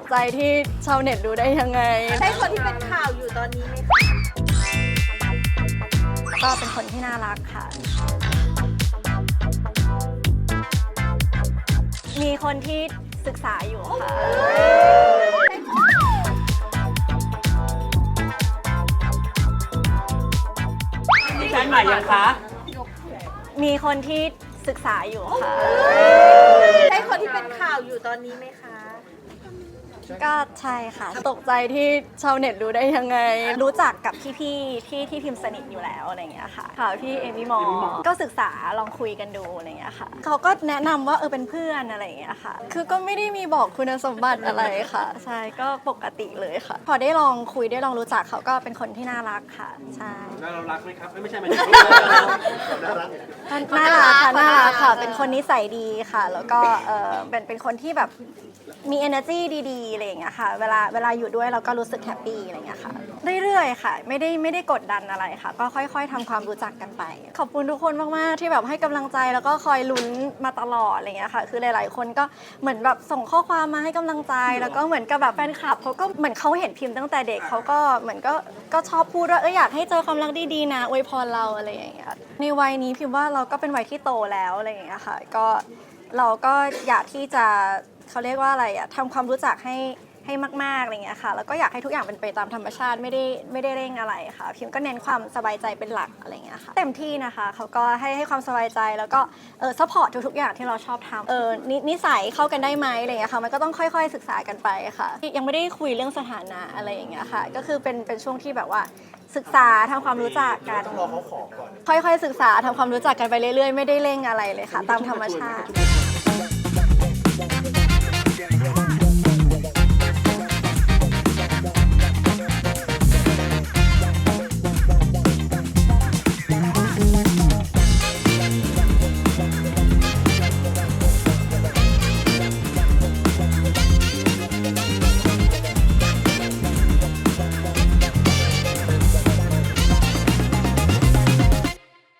กใจที่ชาวเน็ตรู้ได้ยังไง ใช่คนที่เป็นข่าวอยู่ตอนนี้ไหมคะก็เป็นคนที่น่ารักค่ะ มีคนที่ศึกษาอยู่ค่ะ มีแฟนใหม่ยังคะมีคนที่ศึกษาอยู่ค่ะ ใช่คนที่เป็นข่าวอยู่ตอนนี้ไหมคะ ก็ใช่ค่ะ ตกใจที่ชาวเน็ตรู้ได้ยังไง รู้จักกับพี่ๆที่ที่พิมพ์สนิทอยู่แล้วอะไรอย่างเงี้ยค่ะ ค่ะพี่เอมี่มอก็ศึกษาลองคุยกันดูอะไรอย่างเงี้ยค่ะเขาก็แนะนำว่าเออเป็นเพื่อนอะไรอย่างเงี้ยค่ะ คือก็ไม่ได้มีบอกคุณสมบัติอะไรค่ะ ใช่ก็ปกติเลยค่ะ พอได้ลองคุยได้ลองรู้จักเขาก็เป็นคนที่น่ารักค่ะใช่แล้วเรารักไหมครับไม่ใช่หมายถึงน่ารักค่ะน่ารักค่ะ เป็นคนนิสัยดีค่ะ แล้วก็เออเป็นเป็นคนที่แบบมี energy ดีๆอะไรอย่างเงี้ยค่ะ เวลาเวลาอยู่ด้วยเราก็รู้สึกแฮปปี้อะไรอย่างเงี้ยค่ะ เรื่อยๆค่ะ ไม่ได้ไม่ได้กดดันอะไรค่ะ ก็ค่อย ๆทำความรู้จักกันไป ขอบคุณทุกคนมากๆที่แบบให้กำลังใจแล้วก็คอยลุ้นมาตลอดอะไรอย่างเงี้ยค่ะ คือหลายๆ คนก็เหมือนแบบส่งข้อความมาให้กำลังใจ แล้วก็เหมือนกับแบบแฟนคลับเขาก็เหมือนเขาเห็นพิมพ์ตั้งแต่เด็กเขาก็เหมือนก็ก็ชอบพูดว่าเอออยากให้เจอความรักดีๆนะอวยพรเราอะไรอย่างเงี้ย ในวัยนี้พิมพ์ว่าเราก็เป็นวัยที่โตแล้วอะไรอย่างเงี้ยค่ะ ก็เราก็อยากที่จะ เขาเรียกว่าอะไรอะทำความรู้จักให้ให้มากๆอะไรเงี้ยค่ะ แล้วก็อยากให้ทุกอย่างเป็นไปตามธรรมชาติไม่ได้ไม่ได้เร่งอะไรค่ะพิมก็เน้นความสบายใจเป็นหลักอะไรเงี้ยค่ะเต็มที่นะคะเขาก็ให้ให้ความสบายใจแล้วก็เออซัพพอร์ตทุกๆอย่างที่เราชอบทำเออนินิสัยเข้ากันได้ไหมอะไรเงี้ยค่ะมันก็ต้องค่อยๆศึกษากันไปค่ะ ยังไม่ได้คุยเรื่องสถานะอะไรอย่างเงี้ยค่ะ ก็คือเป็นเป็นช่วงที่แบบว่าศึกษาทำความรู้จักกันค่อยๆศึกษาทำความรู้จักกันไปเรื่อยๆ ไม่ได้เร่งอะไรเลยค่ะ ตามธรรมชาติ